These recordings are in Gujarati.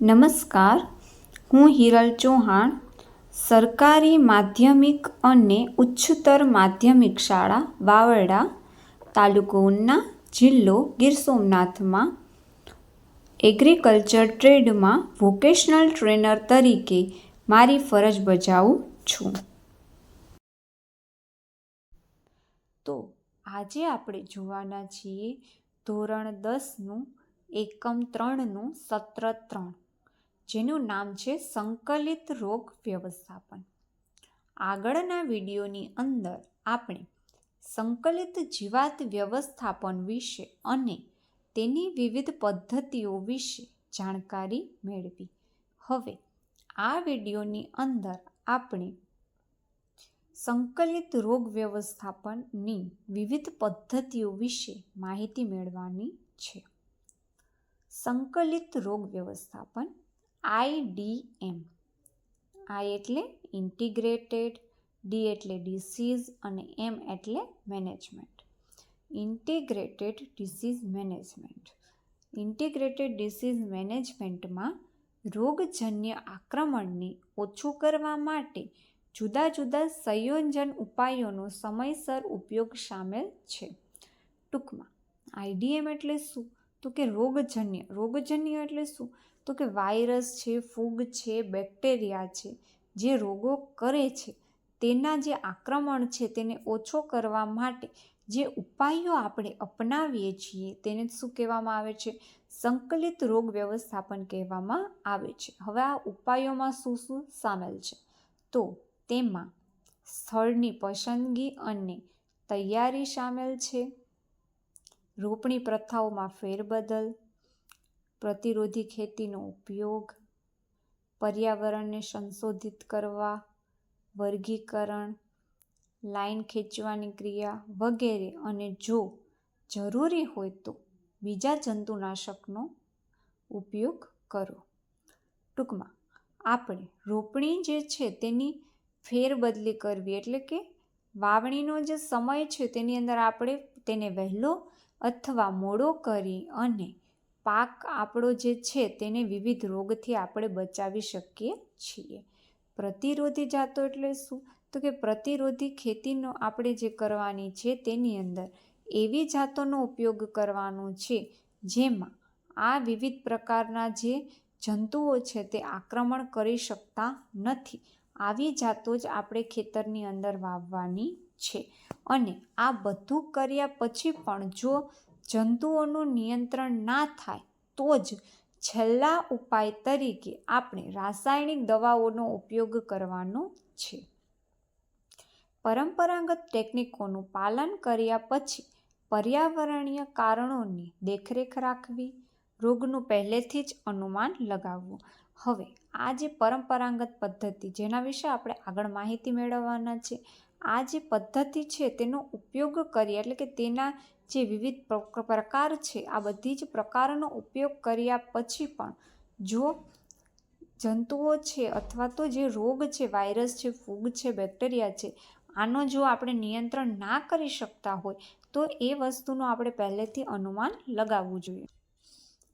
નમસ્કાર, હું હિરલ ચૌહાણ, સરકારી માધ્યમિક અને ઉચ્ચતર માધ્યમિક શાળા વાવરડા તાલુકો ઉના જિલ્લો ગીર સોમનાથમાં એગ્રીકલ્ચર ટ્રેડમાં વોકેશનલ ટ્રેનર તરીકે મારી ફરજ બજાવું છું. તો આજે આપણે જોવાના છીએ ધોરણ દસનું એકમ ત્રણનું સત્ર ત્રણ. જેનું નામ છે સંકલિત રોગ વ્યવસ્થાપન. આગળના વિડીયોની અંદર આપણે સંકલિત જીવાત વ્યવસ્થાપન વિશે અને તેની વિવિધ પદ્ધતિઓ વિશે જાણકારી મેળવી. હવે, આ વિડીયોની અંદર આપણે સંકલિત રોગ વ્યવસ્થાપનની વિવિધ પદ્ધતિઓ વિશે માહિતી મેળવવાની છે. સંકલિત રોગ વ્યવસ્થાપન આઈડીએમ આઈ એટલે ઇન્ટિગ્રેટેડ, ડી એટલે ડિસીઝ અને એમ એટલે management. Integrated disease management. Integrated disease મેનેજમેન્ટમાં રોગજન્ય આક્રમણને ઓછું કરવા માટે જુદા જુદા સંયોજન ઉપાયોનો સમયસર ઉપયોગ સામેલ છે. ટૂંકમાં આઈડીએમ એટલે શું? તો કે રોગજન્ય. રોગજન્ય એટલે શું? તો કે વાયરસ છે, ફૂગ છે, બેક્ટેરિયા છે, જે રોગો કરે છે, તેના જે આક્રમણ છે તેને ઓછો કરવા માટે જે ઉપાયો આપણે અપનાવીએ છીએ તેને શું કહેવામાં આવે છે? સંકલિત રોગ વ્યવસ્થાપન કહેવામાં આવે છે. હવે આ ઉપાયોમાં શું શું સામેલ છે? તો તેમાં સ્થળની પસંદગી અને તૈયારી સામેલ છે, રોપણી પ્રથાઓમાં ફેરબદલ પ્રતિરોધી ખેતીનો ઉપયોગ પર્યાવરણને સંશોધિત કરવા, વર્ગીકરણ, લાઈન ખેંચવાની ક્રિયા વગેરે અને જો જરૂરી હોય તો બીજા જંતુનાશકનો ઉપયોગ કરો. ટૂંકમાં, આપણે રોપણી જે છે તેની ફેરબદલી કરવી એટલે કે વાવણીનો જે સમય છે તેની અંદર આપણે તેને વહેલો અથવા મોડો કરી અને પાક આપણો જે છે તેને વિવિધ રોગથી આપણે બચાવી શકીએ છીએ. પ્રતિરોધી જાતો એટલે શું? તો કે પ્રતિરોધી ખેતીનો આપણે જે કરવાની છે તેની અંદર એવી જાતોનો ઉપયોગ કરવાનો છે જેમાં આ વિવિધ પ્રકારના જે જંતુઓ છે તે આક્રમણ કરી શકતા નથી. આવી જાતો જ આપણે ખેતરની અંદર વાવવાની છે. અને આ બધું કર્યા પછી પણ જો જંતુઓનું નિયંત્રણ ના થાય, તો જ છેલ્લા ઉપાય તરીકે આપણે રાસાયણિક દવાઓનો ઉપયોગ કરવાનો છે. પરંપરાગત ટેકનિકોનું પાલન કર્યા પછી પર્યાવરણીય કારણોની દેખરેખ રાખવી, રોગનું પહેલેથી જ અનુમાન લગાવવું. હવે, આ જે પરંપરાગત પદ્ધતિ જેના વિશે આપણે આગળ માહિતી મેળવવાના છે, આ જે પદ્ધતિ છે તેનો ઉપયોગ કરીએ એટલે કે તેના જે વિવિધ પ્રકાર છે, આ બધી જ પ્રકારનો ઉપયોગ કર્યા પછી પણ જો જંતુઓ છે અથવા તો જે રોગ છે, વાયરસ છે, ફૂગ છે, બેક્ટેરિયા છે, આનો જો આપણે નિયંત્રણ ના કરી શકતા હોય, તો એ વસ્તુનું આપણે પહેલેથી અનુમાન લગાવવું જોઈએ.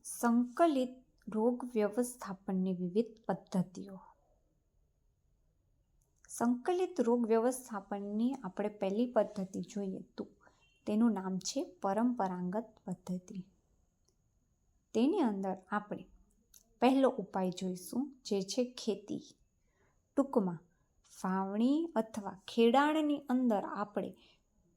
સંકલિત રોગ વ્યવસ્થાપનની વિવિધ પદ્ધતિઓ. સંકલિત રોગ વ્યવસ્થાપનની આપણે પહેલી પદ્ધતિ જોઈએ તો તેનું નામ છે પરંપરાગત પદ્ધતિ. તેની અંદર આપણે પહેલો ઉપાય જોઈશું, જે છે ખેતી. ટૂંકમાં, ફાવણી અથવા ખેડાણની અંદર આપણે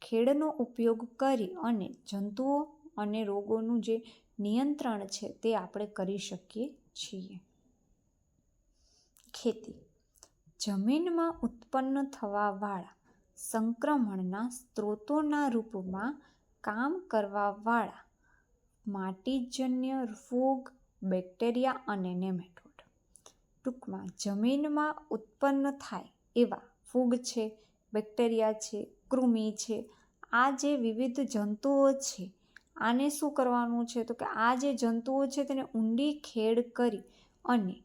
ખેડનો ઉપયોગ કરી અને જંતુઓ અને રોગોનું જે નિયંત્રણ છે તે આપણે કરી શકીએ છીએ. ખેતી. જમીનમાં ઉત્પન્ન થવાવાળા સંક્રમણના સ્ત્રોતોના રૂપમાં કામ કરવાવાળા માટીજન્ય ફૂગ બેક્ટેરિયા અને નેમેટોડ. ટૂંકમાં, જમીનમાં ઉત્પન્ન થાય એવા ફૂગ છે, બેક્ટેરિયા છે, કૃમિ છે. આ જે વિવિધ જંતુઓ છે, આને શું કરવાનું છે? તો કે આ જે જંતુઓ છે, તેને ઊંડી ખેડ કરી અને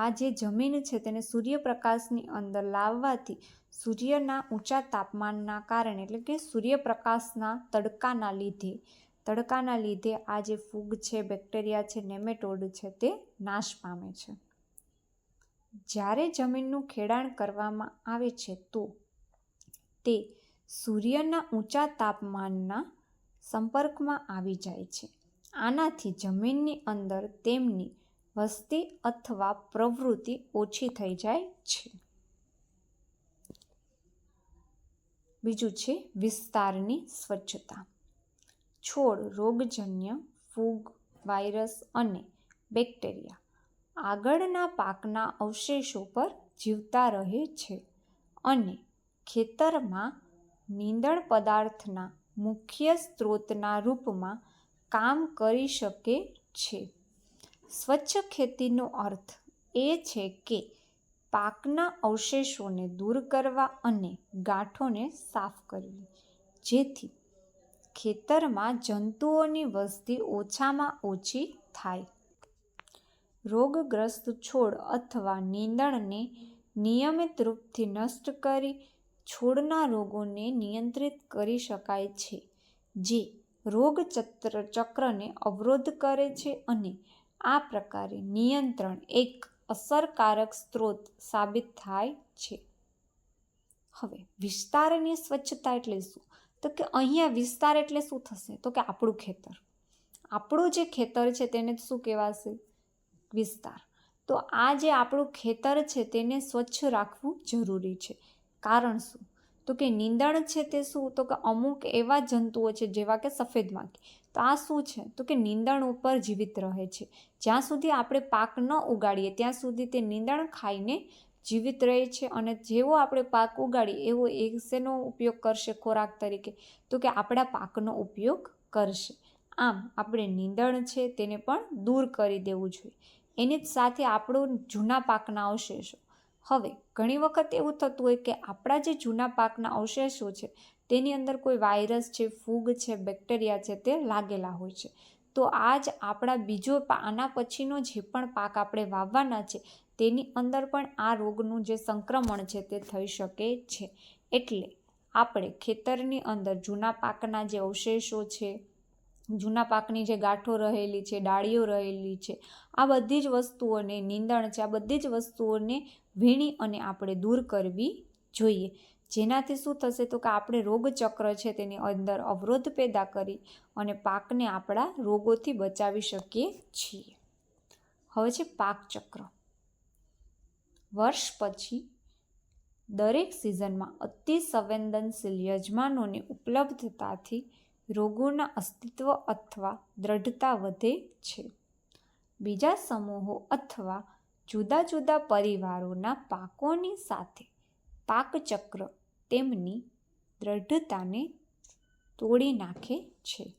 આ જે જમીન છે તેને સૂર્યપ્રકાશની અંદર લાવવાથી સૂર્યના ઊંચા તાપમાનના કારણે, એટલે કે સૂર્યપ્રકાશના તડકાના લીધે તડકાના લીધે આ જે ફૂગ છે, બેક્ટેરિયા છે, નેમેટોડ છે તે નાશ પામે છે. જ્યારે જમીનનું ખેડાણ કરવામાં આવે છે, તો તે સૂર્યના ઊંચા તાપમાનના સંપર્કમાં આવી જાય છે. આનાથી જમીનની અંદર તેમની વસ્તી અથવા પ્રવૃત્તિ ઓછી થઈ જાય છે. બીજું છે વિસ્તારની સ્વચ્છતા. છોડ, રોગજન્ય, ફૂગ, વાયરસ અને બેક્ટેરિયા આગળના પાકના અવશેષો પર જીવતા રહે છે અને ખેતરમાં નીંદણ પદાર્થના મુખ્ય સ્ત્રોતના રૂપમાં કામ કરી શકે છે. સ્વચ્છ ખેતીનો અર્થ એ છે કે પાકના અવશેષોને દૂર કરવા અને ગાંઠોને સાફ કરવી. જેથી ખેતરમાં જંતુઓની વસ્તી ઓછામાં ઓછી થાય. રોગગ્રસ્ત છોડ અથવા નીંદણને નિયમિત રૂપથી નષ્ટ કરી છોડના રોગોને નિયંત્રિત કરી શકાય છે, જે રોગચક્ર ચક્રને અવરોધ કરે છે અને આ પ્રકારે નિયંત્રણ એક અસરકારક સ્ત્રોત સાબિત થાય છે. હવે વિસ્તારની સ્વચ્છતા એટલે શું? તો કે અહીંયા વિસ્તાર એટલે શું થશે? તો કે આપણું ખેતર. આપણું જે ખેતર છે તેને શું કહેવાશે? વિસ્તાર. તો આ જે આપણું ખેતર છે તેને સ્વચ્છ રાખવું જરૂરી છે. કારણ શું? તો કે નીંદણ છે તે શું? તો કે અમુક એવા જંતુઓ છે જેવા કે સફેદ માખી તો આ શું છે? તો કે નીંદણ ઉપર જીવિત રહે છે. જ્યાં સુધી આપણે પાક ન ઉગાડીએ, ત્યાં સુધી તે નીંદણ ખાઈને જીવિત રહે છે અને જેવો આપણે પાક ઉગાડીએ, એવો એ શેનો ઉપયોગ કરશે ખોરાક તરીકે. તો કે આપણા પાકનો ઉપયોગ કરશે. આમ, આપણે નીંદણ છે તેને પણ દૂર કરી દેવું જોઈએ. એની જ સાથે આપણું જૂના પાકના અવશેષો. હવે, ઘણી વખત એવું થતું હોય કે આપણા જે જૂના પાકના અવશેષો છે તેની અંદર કોઈ વાયરસ છે, ફૂગ છે, બેક્ટેરિયા છે તે લાગેલા હોય છે. તો આ જ આપણા બીજો આના પછીનો જે પણ પાક આપણે વાવવાના છે, તેની અંદર પણ આ રોગનું જે સંક્રમણ છે તે થઈ શકે છે. એટલે આપણે ખેતરની અંદર જૂના પાકના જે અવશેષો છે, જૂના પાકની જે ગાંઠો રહેલી છે, ડાળીઓ રહેલી છે, આ બધી જ વસ્તુઓને, નીંદણ છે, આ બધી જ વસ્તુઓને વીણી અને આપણે દૂર કરવી જોઈએ. જેનાથી શું થશે તો કે આપણે રોગચક્ર છે તેની અંદર અવરોધ પેદા કરી અને પાકને આપણા રોગોથી બચાવી શકીએ છીએ. હવે છે પાકચક્ર. વર્ષ પછી દરેક સિઝનમાં અતિ સંવેદનશીલ યજમાનોની ઉપલબ્ધતાથી રોગોના અસ્તિત્વ અથવા દ્રઢતા વધે છે. બીજા સમૂહો અથવા જુદા જુદા પરિવારોના પાકોની સાથે પાકચક્ર તેમની દ્રઢતાને તોડી નાખે છે.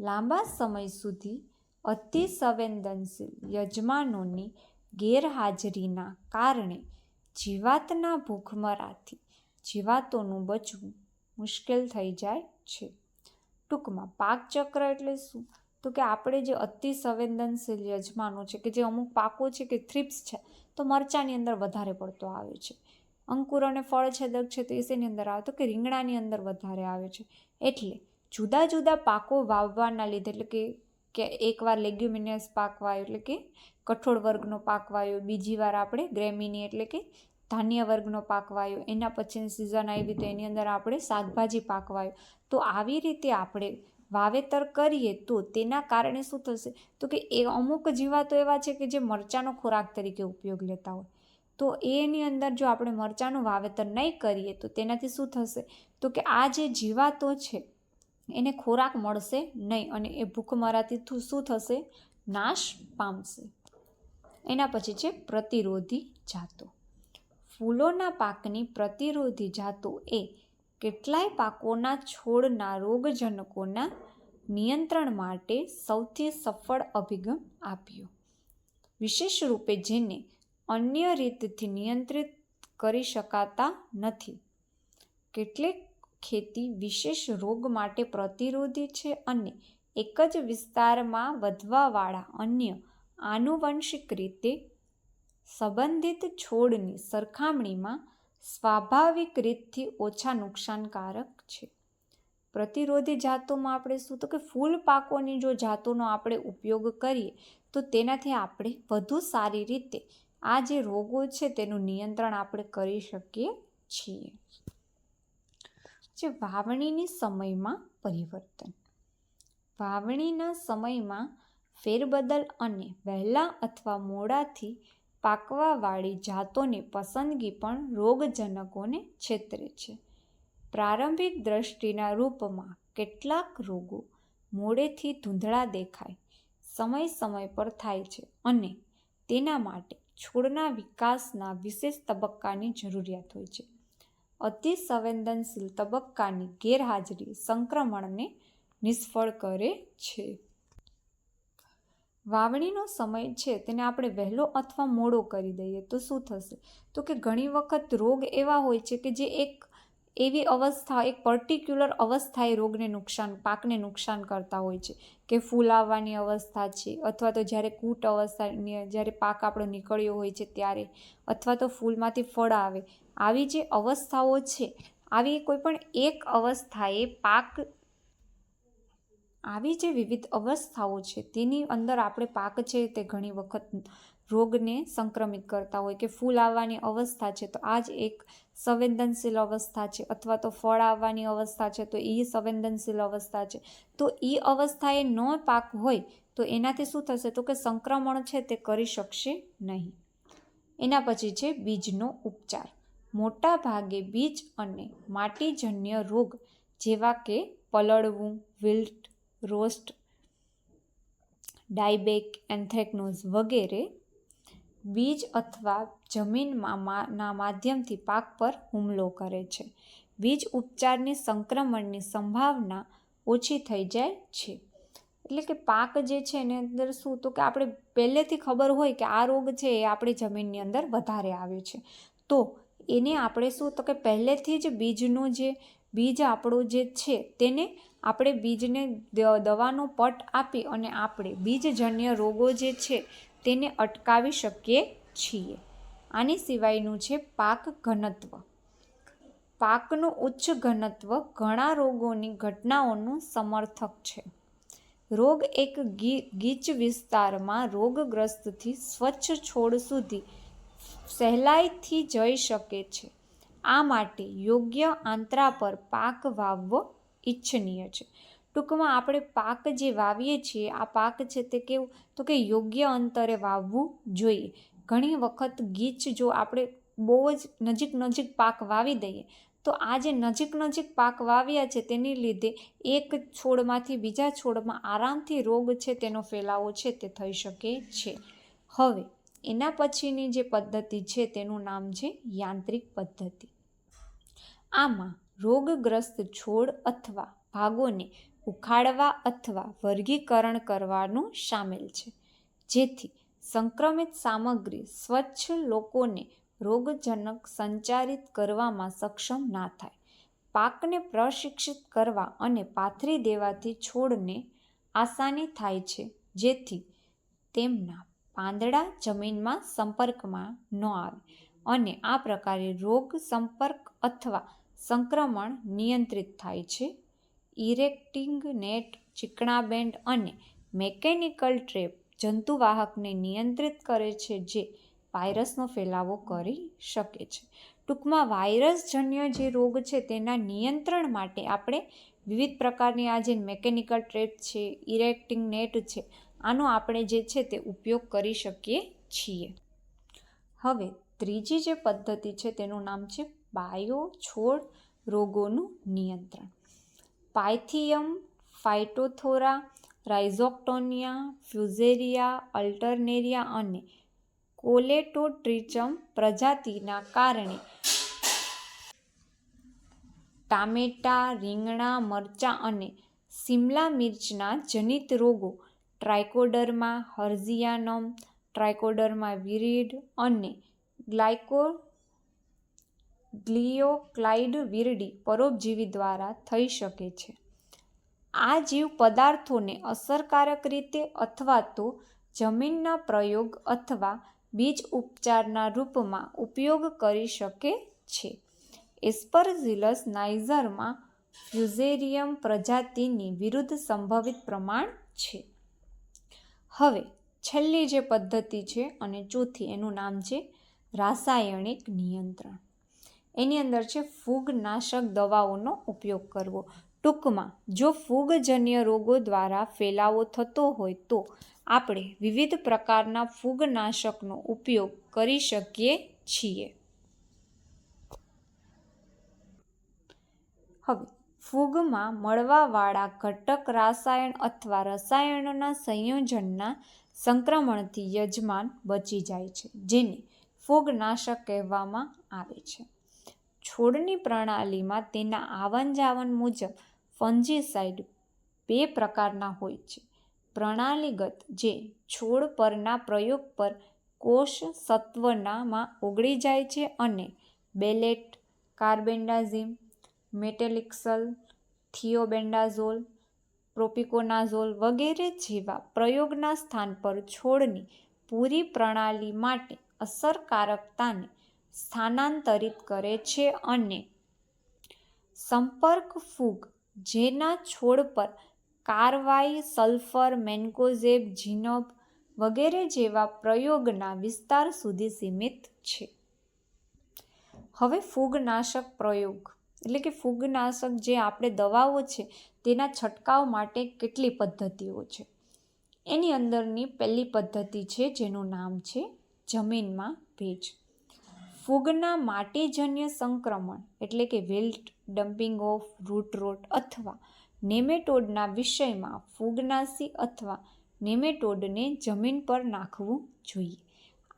લાંબા સમય સુધી અતિ સંવેદનશીલ યજમાનોની ગેરહાજરીના કારણે જીવાતના ભૂખમરાથી જીવાતોનું બચવું મુશ્કેલ થઈ જાય છે. ટૂંકમાં, પાકચક્ર એટલે શું? તો કે આપણે જે અતિ સંવેદનશીલ યજમાનો છે કે જે અમુક પાકો છે કે થ્રિપ્સ છે, તો મરચાંની અંદર વધારે પડતો આવે છે. અંકુર અને ફળ છેદક છે તો એ શેની અંદર આવે? તો કે રીંગણાની અંદર વધારે આવે છે. એટલે જુદા જુદા પાકો વાવવાના લીધે, એટલે કે કે એકવાર લેગ્યુમિનિયસ પાક વાવ્યો એટલે કે કઠોળ વર્ગનો પાક વાવ્યો બીજી વાર આપણે ગ્રેમિની, એટલે કે ધાન્ય વર્ગનો પાક વાવ્યો એના પછીની સિઝન આવી તો એની અંદર આપણે શાકભાજી પાક વાયો. તો આવી રીતે આપણે વાવેતર કરીએ તો તેના કારણે શું થશે? તો કે એ અમુક જીવાતો એવા છે કે જે મરચાંનો ખોરાક તરીકે ઉપયોગ લેતા હોય. તો એની અંદર જો આપણે મરચાંનું વાવેતર નહીં કરીએ, તો તેનાથી શું થશે? તો કે આ જે જીવાતો છે, એને ખોરાક મળશે નહીં અને એ ભૂખમરાથી શું થશે? નાશ પામશે. એના પછી છે પ્રતિરોધી જાતો. ફૂલોના પાકની પ્રતિરોધી જાતો એ કેટલાય પાકોના છોડના રોગજનકોના નિયંત્રણ માટે સૌથી સફળ અભિગમ આપ્યો. વિશેષ રૂપે જેને અન્ય રીતથી નિયંત્રિત કરી શકાતા નથી. કેટલીક ખેતી વિશેષ રોગ માટે પ્રતિરોધી છે અને એક જ વિસ્તારમાં વધવાવાળા અન્ય આનુવંશિક રીતે સંબંધિત છોડની સરખામણીમાં સ્વાભાવિક રીતથી ઓછા નુકસાનકારક છે. પ્રતિરોધી જાતોમાં આપણે શું? તો કે ફૂલ પાકોની જો જાતોનો આપણે ઉપયોગ કરીએ, તો તેનાથી આપણે વધુ સારી રીતે આ જે રોગો છે તેનું નિયંત્રણ આપણે કરી શકીએ છીએ. જે વાવણીની સમયમાં પરિવર્તન. વાવણીના સમયમાં ફેરબદલ અને વહેલા અથવા મોડાથી પાકવાવાળી જાતોની પસંદગી પણ રોગજનકોને છેતરે છે. પ્રારંભિક દ્રષ્ટિના રૂપમાં કેટલાક રોગો મોડેથી ધૂંધળા દેખાય, સમય સમય પર થાય છે અને તેના માટે છોડના વિકાસના વિશેષ તબક્કાની જરૂરિયાત હોય છે. અતિ સંવેદનશીલ તબક્કાની ગેરહાજરી સંક્રમણને નિષ્ફળ કરે છે. વાવણીનો સમય છે, તેને આપણે વહેલો અથવા મોડો કરી દઈએ તો શું થશે? તો કે ઘણી વખત રોગ એવા હોય છે કે જે એક એવી અવસ્થા, એક પર્ટિક્યુલર અવસ્થા એ રોગને નુકસાન, પાકને નુકસાન કરતા હોય છે. કે ફૂલ આવવાની અવસ્થા છે, અથવા તો જ્યારે કૂટ અવસ્થા, જ્યારે પાક આપણો નીકળ્યો હોય છે ત્યારે, અથવા તો ફૂલમાંથી ફળ આવે. આવી જે અવસ્થાઓ છે, આવી કોઈ પણ એક અવસ્થાએ પાક આવી જે વિવિધ અવસ્થાઓ છે, તેની અંદર આપણે પાક છે તે ઘણી વખત રોગને સંક્રમિત કરતા હોય કે ફૂલ આવવાની અવસ્થા છે, તો આ જ એક સંવેદનશીલ અવસ્થા છે અથવા તો ફળ આવવાની અવસ્થા છે, તો એ સંવેદનશીલ અવસ્થા છે. તો એ અવસ્થાએ ન પાક હોય, તો એનાથી શું થશે? તો કે સંક્રમણ છે તે કરી શકશે નહીં. એના પછી છે બીજનો ઉપચાર. મોટા ભાગે બીજ અને માટીજન્ય રોગ જેવા કે પલળવું, વિલ્ટ રોસ્ટ, ડાયબેક, એન્થ્રેકનોઝ વગેરે બીજ અથવા જમીનમાં ના માધ્યમથી પાક પર હુમલો કરે છે. બીજ ઉપચારની સંક્રમણની સંભાવના ઓછી થઈ જાય છે. એટલે કે પાક જે છે એની અંદર શું? તો કે આપણે પહેલેથી ખબર હોય કે આ રોગ છે એ આપણી જમીનની અંદર વધારે આવે છે. તો એને આપણે શું? તો કે પહેલેથી જ બીજનું જે બીજ આપણું જે છે તેને આપણે બીજને દવાનો પટ આપી અને આપણે બીજજન્ય રોગો જે છે તેને અટકાવી શકીએ છીએ. આની સિવાયનું છે પાક ઘનત્વ. પાકનું ઉચ્ચ ઘનત્વ ઘણા રોગોની ઘટનાઓનું સમર્થક છે. રોગ એક ગીચ વિસ્તારમાં રોગગ્રસ્તથી સ્વચ્છ છોડ સુધી સહેલાઈથી જઈ શકે છે. આ માટે યોગ્ય આંતરા પર પાક વાવવો ઈચ્છનીય છે. ટૂંકમાં આપણે પાક જે વાવીએ છીએ, આ પાક છે તે કેવું? તો કે યોગ્ય અંતરે વાવવું જોઈએ. ઘણી વખત ગીચ જો આપણે બહુ જ નજીક નજીક પાક વાવી દઈએ, તો આ જે નજીક નજીક પાક વાવ્યા છે તેની લીધે એક છોડમાંથી બીજા છોડમાં આરામથી રોગ છે તેનો ફેલાવો છે તે થઈ શકે છે. હવે, એના પછીની જે પદ્ધતિ છે તેનું નામ છે યાંત્રિક પદ્ધતિ. આમાં રોગગ્રસ્ત છોડ અથવા ભાગોને ઉખાડવા અથવા વર્ગીકરણ કરવાનું સામેલ છે. જેથી સંક્રમિત સામગ્રી સ્વચ્છ લોકોને રોગજનક સંચારિત કરવામાં સક્ષમ ના થાય. પાકને પ્રશિક્ષિત કરવા અને પાથરી દેવાથી છોડને આસાની થાય છે. જેથી તેમના પાંદડા જમીનમાં સંપર્કમાં ન આવે અને આ પ્રકારે રોગ સંપર્ક અથવા સંક્રમણ નિયંત્રિત થાય છે. ઇરેક્ટિંગ નેટ, ચીકણા બેન્ડ અને મેકેનિકલ ટ્રેપ જંતુવાહકને નિયંત્રિત કરે છે જે વાયરસનો ફેલાવો કરી શકે છે. ટૂંકમાં, વાયરસજન્ય જે રોગ છે તેના નિયંત્રણ માટે આપણે વિવિધ પ્રકારની આ જે મેકેનિકલ ટ્રેપ છે, ઇરેક્ટિંગ નેટ છે, આનો આપણે જે છે તે ઉપયોગ કરી શકીએ છીએ. હવે, ત્રીજી જે પદ્ધતિ છે તેનું નામ છે બાયો છોડ રોગોનું નિયંત્રણ. પાયથિયમ, ફાઇટોથોરા, રાઇઝોક્ટોનિયા, ફ્યુઝેરિયા, અલ્ટરનેરિયા અને કોલેટોટ્રિચમ પ્રજાતિના કારણે ટામેટા, રીંગણા, મરચાં અને સિમલા મિર્ચના જનિત રોગો ટ્રાઇકોડર્મા, હર્ઝિયાનમ, ટ્રાઇકોડર્મા વિરીડ અને ગ્લાયકો ગ્લિયોક્લાઇડ વિરડી પરોપજીવી દ્વારા થઈ શકે છે. આ જીવ પદાર્થોને અસરકારક રીતે અથવા તો જમીનના પ્રયોગ અથવા બીજ ઉપચારના રૂપમાં ઉપયોગ કરી શકે છે. એસ્પરઝિલસ નાઇઝરમાં ફ્યુઝેરિયમ પ્રજાતિની વિરુદ્ધ સંભવિત પ્રમાણ છે. હવે, છેલ્લી જે પદ્ધતિ છે અને ચોથી એનું નામ છે રાસાયણિક નિયંત્રણ. એની અંદર છે ફૂગનાશક દવાઓનો ઉપયોગ કરવો. ટૂંકમાં, જો ફૂગજન્ય રોગો દ્વારા ફેલાવો થતો હોય તો આપણે વિવિધ પ્રકારના ફૂગનાશકનો ઉપયોગ કરી શકીએ છીએ. હવે, ફૂગમાં મળવાવાળા ઘટક રાસાયણ અથવા રસાયણોના સંયોજનના સંક્રમણથી યજમાન બચી જાય છે, જેને ફૂગનાશક કહેવામાં આવે છે. છોડની પ્રણાલીમાં તેના આવન જાવન મુજબ ફંજીસાઇડ બે પ્રકારના હોય છે. પ્રણાલીગત જે છોડ પરના પ્રયોગ પર કોષ સત્વનામાં ઓગળી જાય છે અને બેલેટ, કાર્બેન્ડાઝિમ મેટેલિક્સલ થિયોબેન્ડાઝોલ, પ્રોપિકોનાઝોલ વગેરે જેવા પ્રયોગના સ્થાન પર છોડની પૂરી પ્રણાલી માટે અસરકારકતાને સ્થાનાંતરિત કરે છે અને સંપર્ક ફૂગ જેના છોડ પર કારવાઈ, સલ્ફર, મેન્કોઝેબ જીનોબ વગેરે જેવા પ્રયોગના વિસ્તાર સુધી સીમિત છે. હવે ફૂગનાશક પ્રયોગ, એટલે કે ફૂગનાશક જે આપણે દવાઓ છે, તેના છંટકાવ માટે કેટલી પદ્ધતિઓ છે? એની અંદરની પહેલી પદ્ધતિ છે જેનું નામ છે જમીનમાં ભેજ. ફૂગના માટીજન્ય સંક્રમણ, એટલે કે wilt, damping off root rot અથવા નેમેટોડના વિષયમાં ફૂગનાશી અથવા નેમેટોડને જમીન પર નાખવું જોઈએ.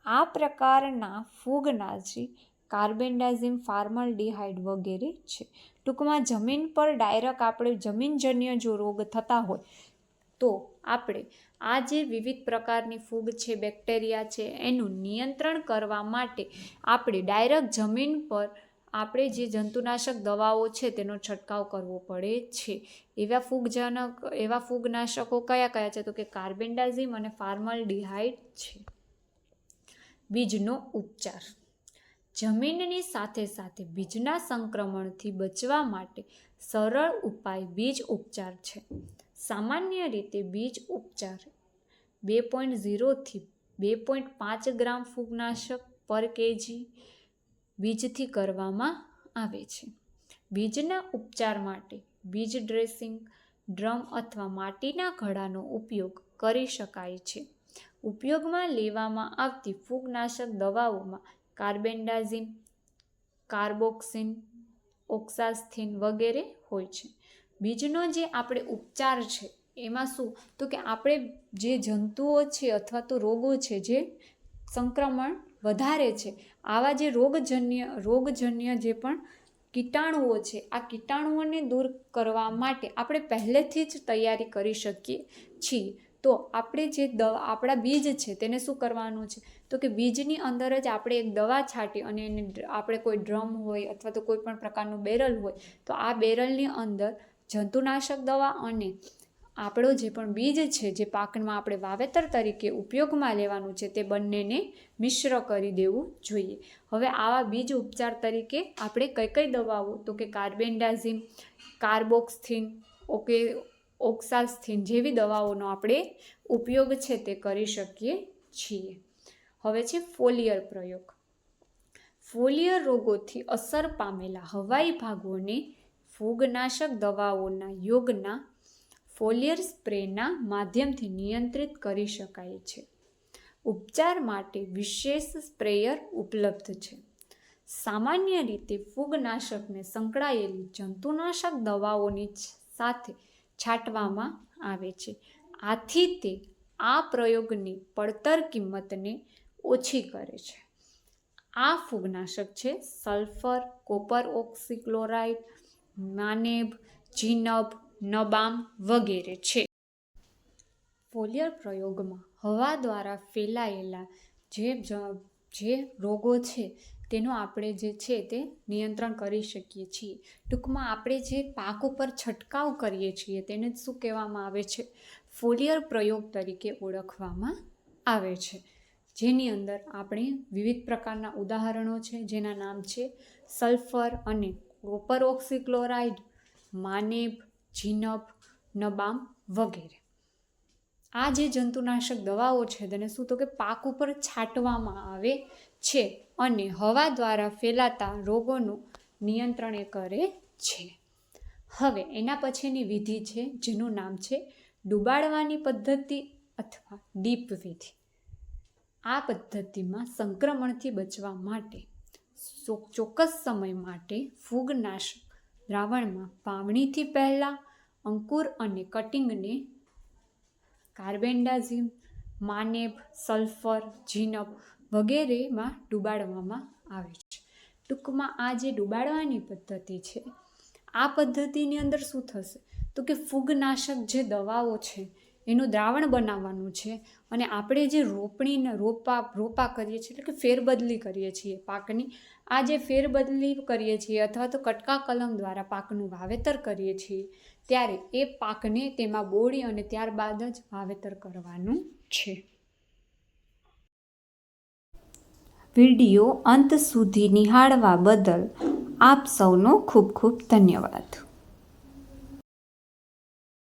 આ પ્રકારના ફૂગનાશી કાર્બેન્ડાઝિમ, ફાર્મલડિહાઇડ વગેરે છે. ટૂંકમાં જમીન પર ડાયરેક્ટ આપણે જમીનજન્ય જો રોગ થતા હોય, તો આપણે આ જે વિવિધ પ્રકારની ફૂગ છે, બેક્ટેરિયા છે, એનું નિયંત્રણ કરવા માટે આપણે ડાયરેક્ટ જમીન પર આપણે જે જંતુનાશક દવાઓ છે, તેનો છંટકાવ કરવો પડે છે. એવા ફૂગજનક, એવા ફૂગનાશકો કયા કયા છે? તો કે કાર્બેન્ડાઝિમ અને ફાર્મલડિહાઇડ છે. બીજનો ઉપચાર. જમીનની સાથે સાથે બીજના સંક્રમણથી બચવા માટે સરળ ઉપાય બીજ ઉપચાર છે. સામાન્ય રીતે બીજ ઉપચાર. બે પોઈન્ટ ઝીરોથી બે પોઈન્ટ પાંચ ગ્રામ ફૂગનાશક પર કેજી બીજથી કરવામાં આવે છે. બીજના ઉપચાર માટે બીજ ડ્રેસિંગ, ડ્રમ અથવા માટીના ઘડાનો ઉપયોગ કરી શકાય છે. ઉપયોગમાં લેવામાં આવતી ફૂગનાશક દવાઓમાં કાર્બેન્ડાઝિમ કાર્બોક્સિન ઓક્સાસ્થિન વગેરે હોય છે. બીજનો જે આપણે ઉપચાર છે, એમાં શું? તો કે આપણે જે જંતુઓ છે અથવા તો રોગો છે જે સંક્રમણ વધારે છે, આવા જે રોગજન્ય રોગજન્ય જે પણ કીટાણુઓ છે, આ કીટાણુઓને દૂર કરવા માટે આપણે પહેલેથી જ તૈયારી કરી શકીએ છીએ. તો આપણે જે દવા આપણા બીજ છે તેને શું કરવાનું છે? તો કે બીજની અંદર જ આપણે એક દવા છાંટી અને એને આપણે કોઈ ડ્રમ હોય અથવા તો કોઈ પણ પ્રકારનું બેરલ હોય, તો આ બેરલની અંદર જંતુનાશક દવા અને આપણો જે પણ બીજ છે, જે પાકમાં આપણે વાવેતર તરીકે ઉપયોગમાં લેવાનું છે, તે બંનેને મિશ્ર કરી દેવું જોઈએ. હવે આવા બીજ ઉપચાર તરીકે આપણે કઈ કઈ દવાઓ, તો કે કાર્બેન્ડાઝિમ કાર્બોક્સથીન ઓકે ઓક્સાસ્થિન જેવી દવાઓનો આપણે ઉપયોગ છે, તે કરી શકીએ છીએ. હવે છે ફોલિયર પ્રયોગ. ફોલિયર રોગોથી અસર પામેલા હવાઈ ભાગોને ફૂગનાશક દવાઓના યોગના ફોલિયર સ્પ્રેના માધ્યમથી નિયંત્રિત કરી શકાય છે. ઉપચાર માટે વિશેષ સ્પ્રેયર ઉપલબ્ધ છે. સામાન્ય રીતે ફૂગનાશકને સંકળાયેલી જંતુનાશક દવાઓની સાથે છાંટવામાં આવે છે. આથી તે આ પ્રયોગની પડતર કિંમતને ઓછી કરે છે. આ ફૂગનાશક છે sulphur, copper oxychloride maneb zineb, nabam વગેરે છે. ફોલિયર પ્રયોગમાં હવા દ્વારા ફેલાયેલા જે જે રોગો છે, તેનો આપણે જે છે તે નિયંત્રણ કરી શકીએ છીએ. ટૂંકમાં આપણે જે પાક ઉપર છંટકાવ કરીએ છીએ તેને શું કહેવામાં આવે છે? ફોલિયર પ્રયોગ તરીકે ઓળખવામાં આવે છે. જેની અંદર આપણે વિવિધ પ્રકારના ઉદાહરણો છે, જેના નામ છે સલ્ફર અને કોપર ઓક્સિક્લોરાઇડ માનેબ જીનપ, નબામ વગેરે. આ જે જંતુનાશક દવાઓ છે તેને શું તો કે પાક ઉપર છાંટવામાં આવે છે અને હવા દ્વારા ફેલાતા રોગોનું નિયંત્રણ એ કરે છે. હવે એના પછીની વિધિ છે જેનું નામ છે ડુબાડવાની પદ્ધતિ અથવા ડીપ વિધિ. આ પદ્ધતિમાં સંક્રમણથી બચવા માટે ચોક્કસ સમય માટે ફૂગનાશક દ્રાવણમાં પાવણીથી પહેલાં અંકુર અને કટિંગને કાર્બેન્ડાઝિમ, માનેબ, સલ્ફર જીનપ વગેરેમાં ડુબાડવામાં આવે છે. ટૂંકમાં આ જે ડુબાડવાની પદ્ધતિ છે, આ પદ્ધતિની અંદર શું થશે? તો કે ફૂગનાશક જે દવાઓ છે એનું દ્રાવણ બનાવવાનું છે. અને આપણે જે રોપણીને રોપા રોપા કરીએ છીએ, એટલે કે ફેરબદલી કરીએ છીએ પાકની. આ જે ફેરબદલી કરીએ છીએ અથવા તો કટકા કલમ દ્વારા પાકનું વાવેતર કરીએ છીએ, ત્યારે એ પાકને તેમાં બોળી અને ત્યારબાદ જ વાવેતર કરવાનું છે. વીડિયો અંત સુધી નિહાળવા બદલ આપ સૌનો ખૂબ ખૂબ ધન્યવાદ.